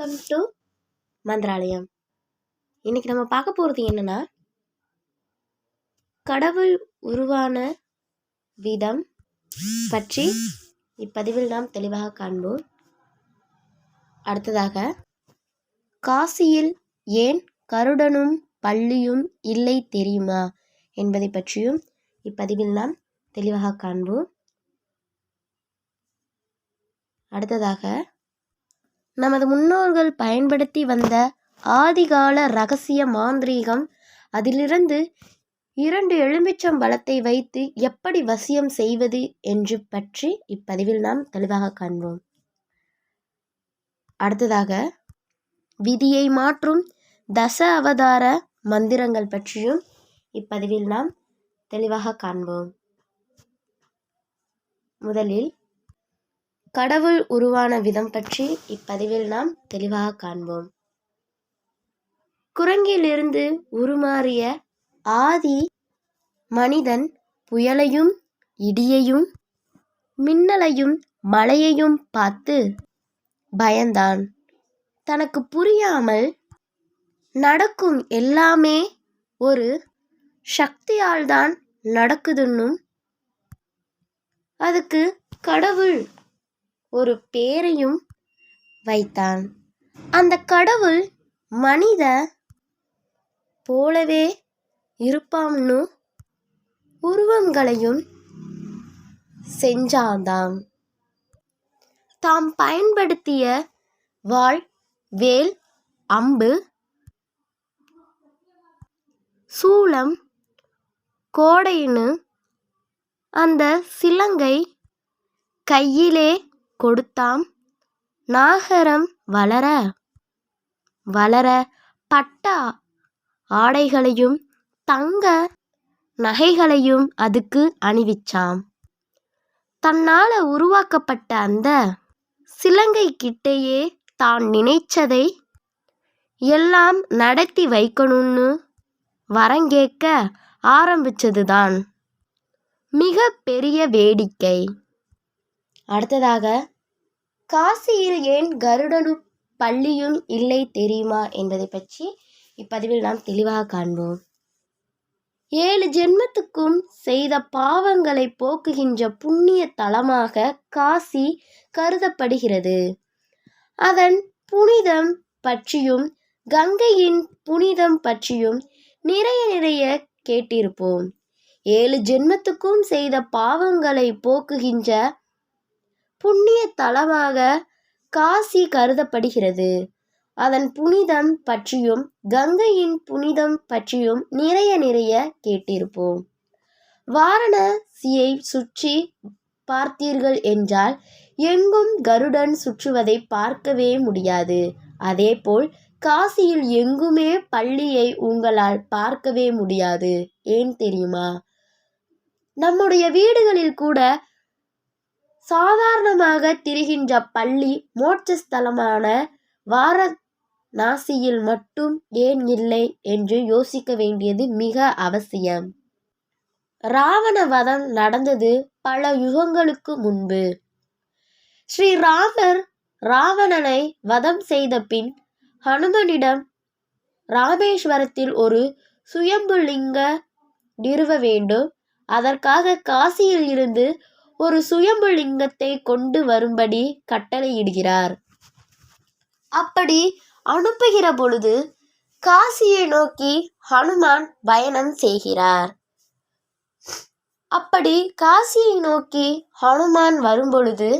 Welcome to Mantralayam. இன்னைக்கு நம்ம பார்க்க போகிறது என்னன்னா கடவுள் உருவான விதம் பற்றி இப்பதிவில் நாம் தெளிவாக காண்போம். அடுத்ததாக காசியில் ஏன் கருடனும் பள்ளியும் இல்லை தெரியுமா என்பதை பற்றியும் இப்பதிவில் நாம் தெளிவாக காண்போம். அடுத்ததாக நமது முன்னோர்கள் பயன்படுத்தி வந்த ஆதிகால ரகசிய மாந்திரீகம் அதிலிருந்து இரண்டு எலுமிச்சம் பலத்தை வைத்து எப்படி வசியம் செய்வது என்று பற்றி இப்பதிவில் நாம் தெளிவாக காண்போம். அடுத்ததாக விதியை மாற்றும் தச அவதார மந்திரங்கள் பற்றியும் இப்பதிவில் நாம் தெளிவாக காண்போம். முதலில் கடவுள் உருவான விதம் பற்றி இப்பதிவில் நாம் தெளிவாக காண்போம். குரங்கிலிருந்து உருமாறிய ஆதி மனிதன் புயலையும் இடியையும் மின்னலையும் மழையையும் பார்த்து பயந்தான். தனக்கு புரியாமல் நடக்கும் எல்லாமே ஒரு சக்தியால் தான் நடக்குதுன்னும் அதுக்கு கடவுள் ஒரு பேரையும் வைத்தான். அந்த கடவுள் மனித போலவே இருப்பாம்னு உருவங்களையும் செஞ்சாதாம் தாம் பயன்படுத்திய வாள் வேல் அம்பு சூளம் கோடைன்னு அந்த சிலங்கை கையிலே கொடுத்தாம். நாகரம் வளர வளர பட்ட ஆடைகளையும் தங்க நகைகளையும் அதுக்கு அணிவிச்சாம். தன்னால் உருவாக்கப்பட்ட அந்த சிலங்கை கிட்டேயே தான் நினைச்சதை எல்லாம் நடத்தி வைக்கணும்னு வரங்கேட்க ஆரம்பிச்சதுதான். மிக பெரிய வேடிக்கை. அடுத்ததாக காசியில் ஏன் கருடனும் பள்ளியும் இல்லை தெரியுமா என்பதை பற்றி இப்பதிவில் நாம் தெளிவாக காண்போம். ஏழு ஜென்மத்துக்கும் செய்த பாவங்களை போக்குகின்ற புண்ணிய தலமாக காசி கருதப்படுகிறது. அதன் புனிதம் பற்றியும் கங்கையின் புனிதம் பற்றியும் நிறைய நிறைய கேட்டிருப்போம். ஏழு ஜென்மத்துக்கும் செய்த பாவங்களை போக்குகின்ற புண்ணிய தலமாக காசி கருதப்படுகிறது. அதன் புனிதம் பற்றியும் கங்கையின் புனிதம் பற்றியும் நிறைய நிறைய கேட்டிருப்போம். வாரணாசியை சுற்றி பார்த்தீர்கள் என்றால் எங்கும் கருடன் சுற்றுவதை பார்க்கவே முடியாது. அதேபோல் காசியில் எங்குமே பள்ளியை உங்களால் பார்க்கவே முடியாது. ஏன் தெரியுமா? நம்முடைய வீடுகளில் கூட சாதாரணமாக திரிகின்ற பள்ளி மோட்சஸ்தலமான வார நாசியில் மட்டும் ஏன் இல்லை என்று யோசிக்க வேண்டியது மிக அவசியம். ராவண வதம் நடந்தது பல யுகங்களுக்கு முன்பு. ஸ்ரீராமர் ராவணனை வதம் செய்த பின் ஹனுமனிடம் ராமேஸ்வரத்தில் ஒரு சுயம்புலிங்க நிறுவ வேண்டும். அதற்காக காசியில் இருந்து ஒரு சுயம்பு லிங்கத்தை கொண்டு வரும்படி கட்டளையிடுகிறார். அப்படி அனுப்புகிற பொழுது காசியை நோக்கி ஹனுமான் பயணம் செய்கிறார். அப்படி காசியை நோக்கி ஹனுமான் வரும்பொழுது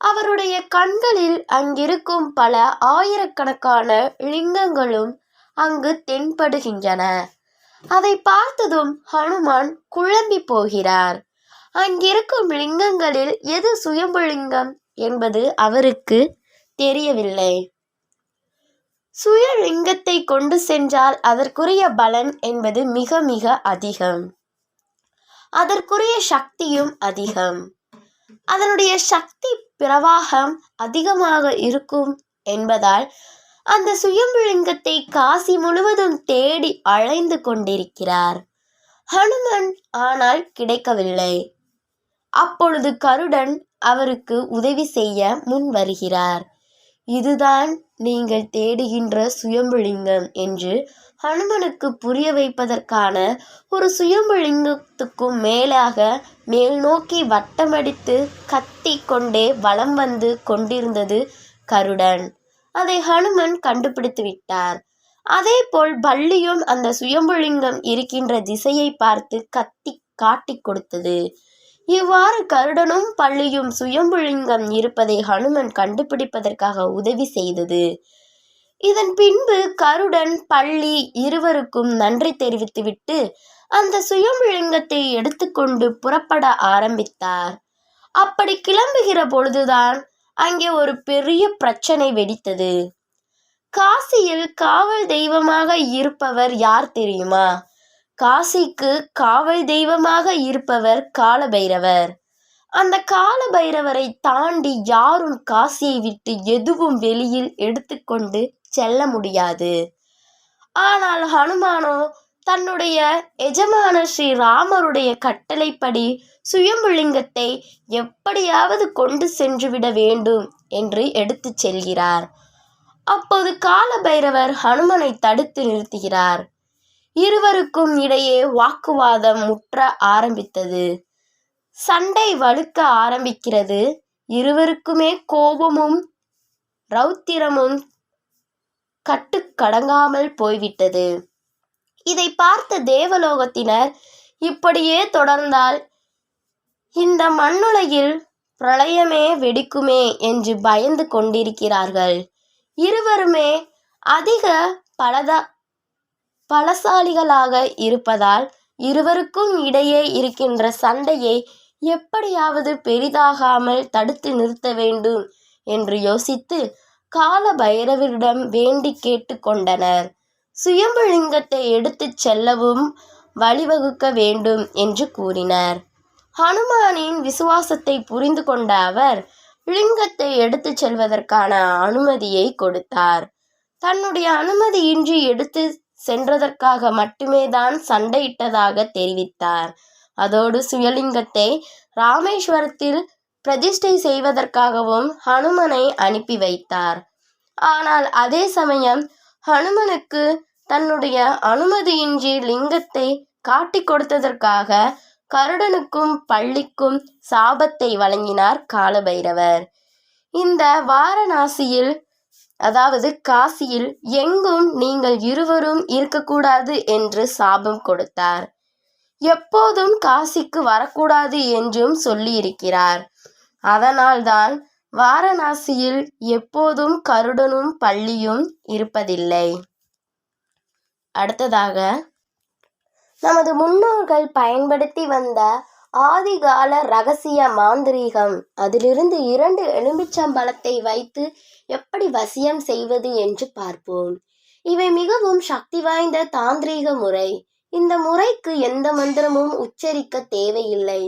அவருடைய கண்களில் அங்கிருக்கும் பல ஆயிரக்கணக்கான லிங்கங்களும் அங்கு தென்படுகின்றன. அதை பார்த்ததும் ஹனுமான் குழம்பி போகிறார். அங்கிருக்கும் லிங்கங்களில் எது சுயம்புலிங்கம் என்பது அவருக்கு தெரியவில்லை. சுயலிங்கத்தை கொண்டு சென்றால் அதற்குரிய பலன் என்பது மிக மிக அதிகம். அதற்குரிய சக்தியும் அதிகம். அதனுடைய சக்தி பிரவாகம் அதிகமாக இருக்கும் என்பதால் அந்த சுயம்புலிங்கத்தை காசி முழுவதும் தேடி அழைந்து கொண்டிருக்கிறார். ஹனுமன் ஆனால் கிடைக்கவில்லை. அப்பொழுது கருடன் அவருக்கு உதவி செய்ய முன் வருகிறார். இதுதான் நீங்கள் தேடுகின்ற சுயம்புலிங்கம் என்று ஹனுமனுக்கு புரிய வைப்பதற்கான ஒரு சுயம்புலிங்கத்துக்கும் மேலாக மேல்நோக்கி வட்டமடித்து கத்தி கொண்டே வலம் வந்து கொண்டிருந்தது கருடன். அதை ஹனுமன் கண்டுபிடித்து விட்டார். அதேபோல் பள்ளியும் அந்த சுயம்புலிங்கம் இருக்கின்ற திசையை பார்த்து கத்தி காட்டி கொடுத்தது. இவ்வாறு கருடனும் பள்ளியும் சுயம்புலிங்கம் இருப்பதை ஹனுமன் கண்டுபிடிப்பதற்காக உதவி செய்தது. இதன் பின்பு கருடன் பள்ளி இருவருக்கும் நன்றி தெரிவித்துவிட்டு அந்த சுயம்புலிங்கத்தை எடுத்துக்கொண்டு புறப்பட ஆரம்பித்தார். அப்படி கிளம்புகிற பொழுதுதான் அங்கே ஒரு பெரிய பிரச்சனை வெடித்தது. காசியில் காவல் தெய்வமாக இருப்பவர் யார் தெரியுமா? காசிக்கு காவல் தெய்வமாக இருப்பவர் காலபைரவர். அந்த காலபைரவரை தாண்டி யாரும் காசியை விட்டு எதுவும் வெளியில் எடுத்துக்கொண்டு செல்ல முடியாது. ஆனால் ஹனுமானோ தன்னுடைய எஜமான ஸ்ரீ ராமருடைய கட்டளைப்படி சுயம்புலிங்கத்தை எப்படியாவது கொண்டு சென்றுவிட வேண்டும் என்று எடுத்துச் செல்கிறார். அப்போது காலபைரவர் ஹனுமனை தடுத்து நிறுத்துகிறார். இருவருக்கும் இடையே வாக்குவாதம் முற்ற ஆரம்பித்தது. சண்டை வலுக்க ஆரம்பிக்கிறது. இருவருக்குமே கோபமும் ரௌத்திரமும் கட்டுக்கடங்காமல் போய்விட்டது. இதை பார்த்த தேவலோகத்தினர் இப்படியே தொடர்ந்தால் இந்த மண்ணுலகில் பிரளயமே வெடிக்குமே என்று பயந்து கொண்டிருக்கிறார்கள். இருவருமே அதிக பலதா பலசாலிகளாக இருப்பதால் இருவருக்கும் இடையே இருக்கின்ற சண்டையை எப்படியாவது பெரிதாகாமல் தடுத்து நிறுத்த வேண்டும் என்று யோசித்து கால பைரவரிடம் வேண்டி கேட்டு கொண்டனர். சுயம்புலிங்கத்தை எடுத்துச் செல்லவும் வழிவகுக்க வேண்டும் என்று கூறினர். ஹனுமானின் விசுவாசத்தை புரிந்து கொண்ட அவர் லிங்கத்தை எடுத்துச் செல்வதற்கான அனுமதியை கொடுத்தார். தன்னுடைய அனுமதியின்றி எடுத்து சென்றதற்காக மட்டுமே தான் சண்டையிட்டதாக தெரிவித்தார். அதோடு சுயலிங்கத்தை ராமேஸ்வரத்தில் பிரதிஷ்டை செய்வதற்காகவும் ஹனுமனை அனுப்பி வைத்தார். ஆனால் அதே சமயம் ஹனுமனுக்கு தன்னுடைய அனுமதியின்றி லிங்கத்தை காட்டி கொடுத்ததற்காக கருடனுக்கும் பள்ளிக்கும் சாபத்தை வழங்கினார் காலபைரவர். இந்த வாரணாசியில் அதாவது காசியில் எங்கும் நீங்கள் இருவரும் இருக்கக்கூடாது என்று சாபம் கொடுத்தார். எப்போதும் காசிக்கு வரக்கூடாது என்றும் சொல்லியிருக்கிறார். அதனால்தான் வாரணாசியில் எப்போதும் கருடனும் பள்ளியும் இருப்பதில்லை. அடுத்ததாக நமது முன்னோர்கள் பயன்படுத்தி வந்த ஆதிகால ரகசிய மாந்திரீகம். அதிலிருந்து இரண்டு எலும்பிச்சம்பழத்தை வைத்து எப்படி வசியம் செய்வது என்று பார்ப்போம். இவை மிகவும் சக்தி வாய்ந்த தாந்திரீக முறை. இந்த முறைக்கு எந்த மந்திரமும் உச்சரிக்க தேவையில்லை.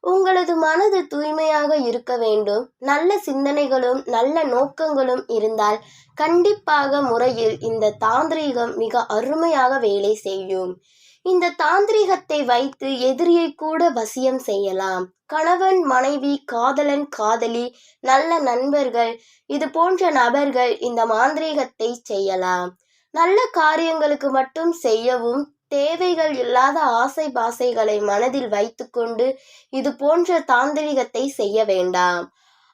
உங்களது மனது தூய்மையாக இருக்க வேண்டும். நல்ல சிந்தனைகளும் நல்ல நோக்கங்களும் இருந்தால் கண்டிப்பாக முறையில் இந்த தாந்திரீகம் மிக அருமையாக வேலை செய்யும். இந்த தாந்திரிகத்தை வைத்து எதிரியை கூட வசியம் செய்யலாம். கணவன் மனைவி காதலன் காதலி நல்ல நண்பர்கள் இது போன்ற நபர்கள் இந்த மாந்திரீகத்தை செய்யலாம். நல்ல காரியங்களுக்கு மட்டும் செய்யவும் தேவைகள் இல்லாத ஆசை பாசைகளை மனதில் வைத்துக்கொண்டு இது போன்ற தாந்திரிகத்தை செய்ய வேண்டாம்.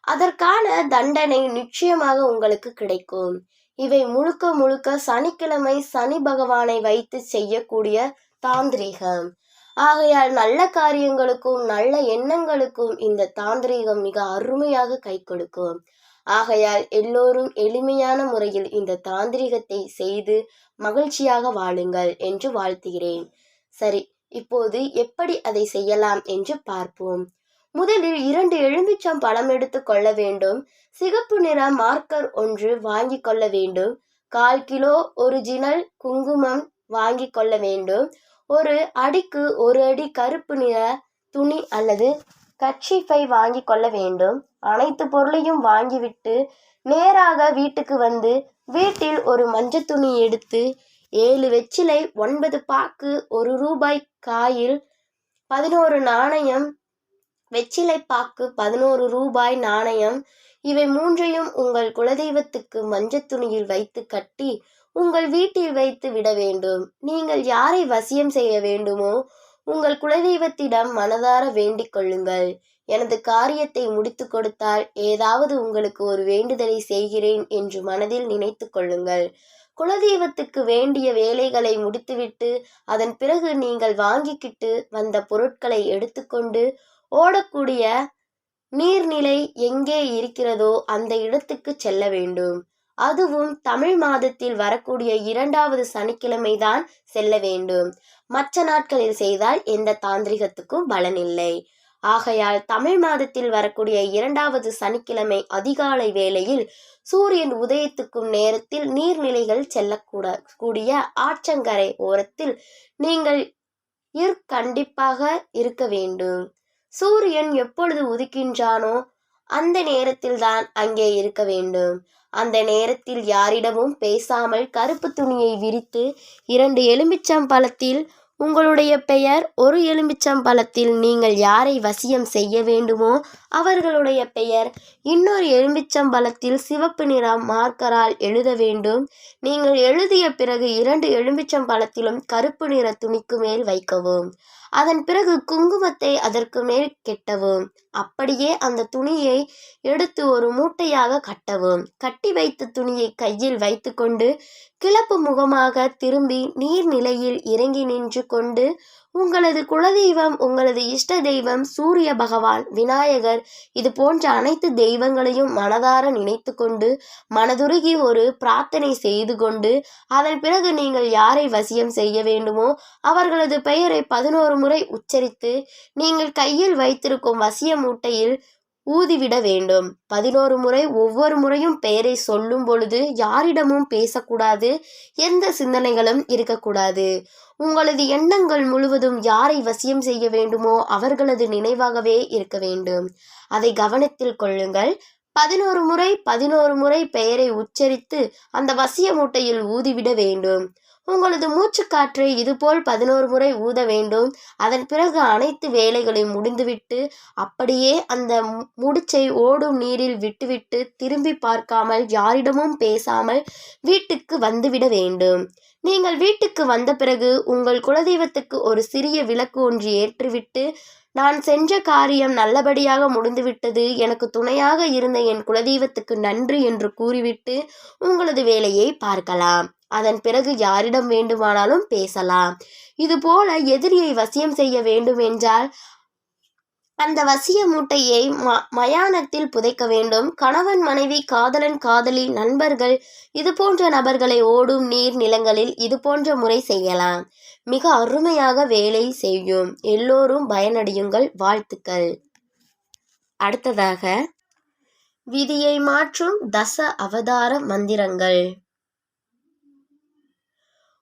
அதற்கான தண்டனை நிச்சயமாக உங்களுக்கு கிடைக்கும். இவை முழுக்க முழுக்க சனிக்கிழமை சனி பகவானை வைத்து செய்யக்கூடிய தாந்திரீகம். ஆகையால் நல்ல காரியங்களுக்கும் நல்ல எண்ணங்களுக்கும் இந்த தாந்திரீகம் மிக அருமையாக கை கொடுக்கும். ஆகையால் எல்லோரும் எளிமையான முறையில் இந்த தாந்திரிகத்தை செய்து மகிழ்ச்சியாக வாழுங்கள் என்று வாழ்த்துகிறேன். சரி இப்போது எப்படி அதை செய்யலாம் என்று பார்ப்போம். முதலில் இரண்டு எலுமிச்சம் பழம் எடுத்து கொள்ள வேண்டும். சிகப்பு நிற மார்க்கர் ஒன்று வாங்கி கொள்ள வேண்டும். கால் கிலோ ஒரிஜினல் குங்குமம் வாங்கி கொள்ள வேண்டும். ஒரு அடிக்கு ஒரு அடி கருப்பு நிற துணி அல்லது கட்சிஃபை வாங்கி கொள்ள வேண்டும். அனைத்து பொருளையும் வாங்கிவிட்டு நேராக வீட்டுக்கு வந்து வீட்டில் ஒரு மஞ்சள் துணி எடுத்து ஏழு வெச்சிலை ஒன்பது பாக்கு ஒரு ரூபாய் காயில் பதினோரு நாணயம் வெச்சிலை பாக்கு பதினோரு ரூபாய் நாணயம் இவை மூன்றையும் உங்கள் குலதெய்வத்துக்கு மஞ்சள் துணியில் வைத்து கட்டி உங்கள் வீட்டில் வைத்து விட வேண்டும். நீங்கள் யாரை வசியம் செய்ய வேண்டுமோ உங்கள் குலதெய்வத்திடம் மனதார வேண்டிக் கொள்ளுங்கள். எனது காரியத்தை முடித்து கொடுத்தால் ஏதாவது உங்களுக்கு ஒரு வேண்டுதலை செய்கிறேன் என்று மனதில் நினைத்து கொள்ளுங்கள். குலதெய்வத்துக்கு வேண்டிய வேலைகளை முடித்துவிட்டு அதன் பிறகு நீங்கள் வாங்கிக்கிட்டு வந்த பொருட்களை எடுத்துக்கொண்டு ஓடக்கூடிய நீர்நிலை எங்கே இருக்கிறதோ அந்த இடத்துக்கு செல்ல வேண்டும். அதுவும் தமிழ் மாதத்தில் வரக்கூடிய இரண்டாவது சனிக்கிழமை தான் செல்ல வேண்டும். மற்ற நாட்களில் செய்தால் எந்த தாந்திரிகத்துக்கும் பலனில்லை. ஆகையால் தமிழ் மாதத்தில் வரக்கூடிய இரண்டாவது சனிக்கிழமை அதிகாலை வேளையில் சூரியன் உதயத்துக்கும் நேரத்தில் நீர்நிலைகள் செல்லக்கூட கூடிய ஆற்றங்கரை ஓரத்தில் நீங்கள் இர் கண்டிப்பாக இருக்க வேண்டும். சூரியன் எப்பொழுது உதிக்கின்றானோ அந்த நேரத்தில் தான் அங்கே இருக்க வேண்டும். அந்த நேரத்தில் யாரிடமும் பேசாமல் கருப்பு துணியை விரித்து இரண்டு எலுமிச்சம்பழத்தில் உங்களுடைய பெயர் ஒரு எலுமிச்சம்பழத்தில் நீங்கள் யாரை வசியம் செய்ய வேண்டுமோ அவர்களுடைய பெயர் இன்னொரு எலுமிச்சம்பழத்தில் சிவப்பு நிறம் மார்க்கரால் எழுத வேண்டும். நீங்கள் எழுதிய பிறகு இரண்டு எலுமிச்சம்பழத்திலும் கருப்பு நிற துணிக்கு மேல் வைக்கவும். அதன் பிறகு குங்குமத்தை அதற்கு மேல் கெட்டவும் அப்படியே அந்த துணியை எடுத்து ஒரு மூட்டையாக கட்டவும். கட்டி வைத்த துணியை கையில் வைத்துக்கொண்டு கிளப்பு முகமாக திரும்பி நீர்நிலையில் இறங்கி நின்று கொண்டு உங்களது குலதெய்வம் உங்களது இஷ்ட தெய்வம் சூரிய பகவான் விநாயகர். இது போன்ற அனைத்து தெய்வங்களையும் மனதார நினைத்து கொண்டு மனதுருகி ஒரு பிரார்த்தனை செய்து கொண்டு அதன் பிறகு நீங்கள் யாரை வசியம் செய்ய வேண்டுமோ அவர்களது பெயரை பதினோரு முறை உச்சரித்து நீங்கள் கையில் வைத்திருக்கும் வசிய மூட்டையில் ஊதிவிட வேண்டும். பதினோரு முறை ஒவ்வொரு முறையும் பெயரை சொல்லும் பொழுது யாரிடமும் பேசக்கூடாது. எந்த சிந்தனைகளும் இருக்கக்கூடாது. உங்களது எண்ணங்கள் முழுவதும் யாரை வசியம் செய்ய வேண்டுமோ அவர்களது நினைவாகவே இருக்க வேண்டும். அதை கவனத்தில் கொள்ளுங்கள். பதினோரு முறை பதினோரு முறை பெயரை உச்சரித்து அந்த வசிய மூட்டையில் ஊதிவிட வேண்டும். உங்களது மூச்சுக்காற்றை இதுபோல் பதினோரு முறை ஊத வேண்டும். அதன் பிறகு அனைத்து வேலைகளையும் முடிந்துவிட்டு அப்படியே அந்த முடிச்சை ஓடும் நீரில் விட்டுவிட்டு திரும்பி பார்க்காமல் யாரிடமும் பேசாமல் வீட்டுக்கு வந்துவிட வேண்டும். நீங்கள் வீட்டுக்கு வந்த பிறகு உங்கள் குலதெய்வத்துக்கு ஒரு சிறிய விளக்கு ஒன்று ஏற்றிவிட்டு நான் சென்ற காரியம் நல்லபடியாக முடிந்துவிட்டது. எனக்கு துணையாக இருந்த என் குலதெய்வத்துக்கு நன்றி என்று கூறிவிட்டு உங்களது வேலையை பார்க்கலாம். அதன் பிறகு யாரிடம் வேண்டுமானாலும் பேசலாம். இதுபோல எதிரியை வசியம் செய்ய வேண்டும் என்றால் அந்த வசிய மூட்டையை ம மயானத்தில் புதைக்க வேண்டும். கணவன் மனைவி காதலன் காதலி நண்பர்கள் இது போன்ற நபர்களை ஓடும் நீர் நிலங்களில் இது போன்ற முறை செய்யலாம். மிக அருமையாக வேலை செய்யும். எல்லோரும் பயனடையுங்கள். வாழ்த்துக்கள். அடுத்ததாக விதியை மாற்றும் தச அவதார மந்திரங்கள்.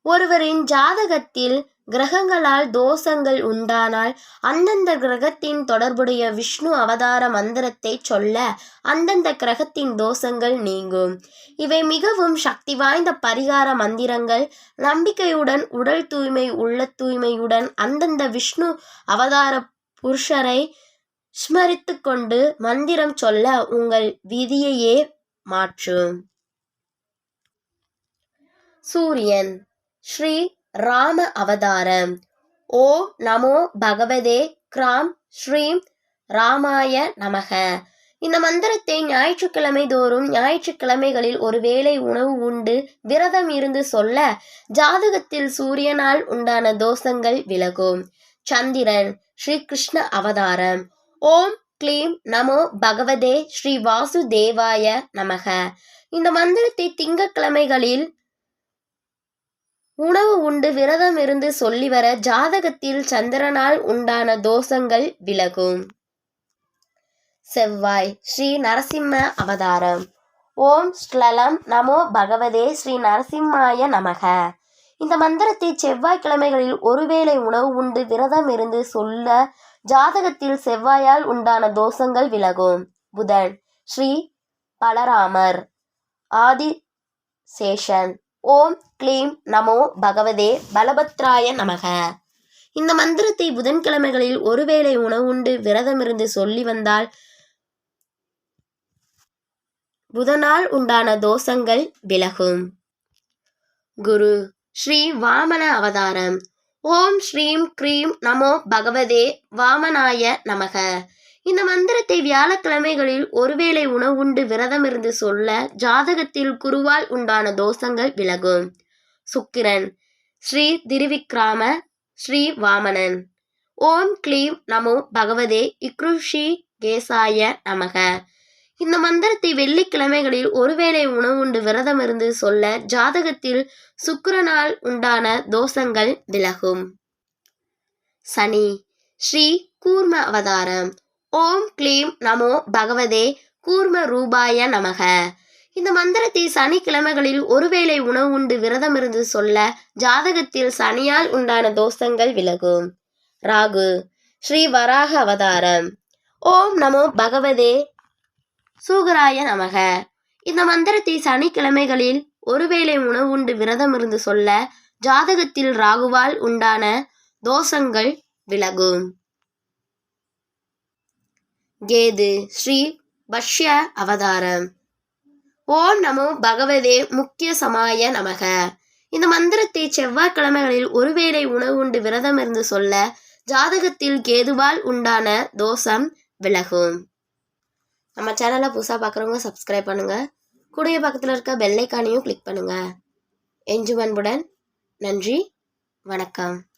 ஒருவரின் ஜாதகத்தில் கிரகங்களால் தோஷங்கள் உண்டானால் அந்தந்த கிரகத்தின் தொடர்புடைய விஷ்ணு அவதார மந்திரத்தை சொல்ல அந்தந்த கிரகத்தின் தோஷங்கள் நீங்கும். இவை மிகவும் சக்தி வாய்ந்த பரிகார மந்திரங்கள். நம்பிக்கையுடன் உடல் தூய்மை உள்ள தூய்மையுடன் அந்தந்த விஷ்ணு அவதார புருஷரை ஸ்மரித்து கொண்டு மந்திரம் சொல்ல உங்கள் விதியையே மாற்றும் சூரியன். ஸ்ரீ ராம அவதாரம். ஓ நமோ பகவதே கிராம் ஸ்ரீம் ராமாய நமக. இந்த மந்திரத்தை ஞாயிற்றுக்கிழமை தோறும் ஞாயிற்றுக்கிழமைகளில் ஒரு வேளை உணவு உண்டு விரதம் இருந்து சொல்ல ஜாதகத்தில் சூரியனால் உண்டான தோஷங்கள் விலகும். சந்திரன் ஸ்ரீ கிருஷ்ண அவதாரம். ஓம் க்ளீம் நமோ பகவதே ஸ்ரீ வாசுதேவாய நமக. இந்த மந்திரத்தை திங்கட்கிழமைகளில் உணவு உண்டு விரதம் இருந்து சொல்லி வர ஜாதகத்தில் சந்திரனால் உண்டான தோஷங்கள் விலகும். செவ்வாய் ஸ்ரீ நரசிம்ம அவதாரம். ஓம் ஸ்லலம் நமோ பகவதே ஸ்ரீ நரசிம்மாய நமக. இந்த மந்திரத்தை செவ்வாய்க்கிழமைகளில் ஒருவேளை உணவு உண்டு விரதம் இருந்து சொல்ல ஜாதகத்தில் செவ்வாயால் உண்டான தோஷங்கள் விலகும். புதன் ஸ்ரீ பலராமர். ஆதி சேஷன் ஓம் க்ளீம் நமோ பகவதே பலபத்ராய நமக. இந்த மந்திரத்தை புதன்கிழமைகளில் ஒருவேளை உணவுண்டு விரதமிருந்து சொல்லி வந்தால் புதனால் உண்டான தோஷங்கள் விலகும். குரு ஸ்ரீ வாமன அவதாரம். ஓம் ஸ்ரீம் க்ரீம் நமோ பகவதே வாமனாய நமக. இந்த மந்திரத்தை வியாழக்கிழமைகளில் ஒருவேளை உணவுண்டு விரதம் இருந்து சொல்ல ஜாதகத்தில் குருவால் உண்டான தோஷங்கள் விலகும். சுக்கிரன் ஸ்ரீ திருவிக்ராம ஸ்ரீ வாமனன். ஓம் க்ளீம் நமோ பகவதே இக்ருஷி கேசாய நமக. இந்த மந்திரத்தை வெள்ளிக்கிழமைகளில் ஒருவேளை உணவுண்டு விரதம் இருந்து சொல்ல ஜாதகத்தில் சுக்கிரனால் உண்டான தோஷங்கள் விலகும். சனி ஸ்ரீ கூர்ம அவதாரம். ஓம் க்ளீம் நமோ பகவதே கூர்ம ரூபாய நமக. இந்த மந்திரத்தை சனிக்கிழமைகளில் ஒருவேளை உணவு உண்டு விரதம் இருந்து சொல்ல ஜாதகத்தில் சனியால் உண்டான தோஷங்கள் விலகும். ராகு ஸ்ரீ வராக அவதாரம். ஓம் நமோ பகவதே சூகராய நமக. இந்த மந்திரத்தை சனிக்கிழமைகளில் ஒருவேளை உணவு உண்டு விரதம் இருந்து சொல்ல ஜாதகத்தில் ராகுவால் உண்டான தோஷங்கள் விலகும். கேது ஸ்ரீ பஷ்ய அவதாரம். ஓம் நமோ பகவதே முக்கிய சமாய நமக. இந்த மந்திரத்தை செவ்வாய்க்கிழமைகளில் ஒருவேளை உணவு உண்டு விரதம் இருந்து சொல்ல ஜாதகத்தில் கேதுவால் உண்டான தோஷம் விலகும். நம்ம சேனலை புதுசாக பார்க்குறவங்க சப்ஸ்கிரைப் பண்ணுங்கள் கூடிய பக்கத்தில் இருக்க பெல்லைக்கானையும் கிளிக் பண்ணுங்கள் எஞ்சு அன்புடன் நன்றி வணக்கம்.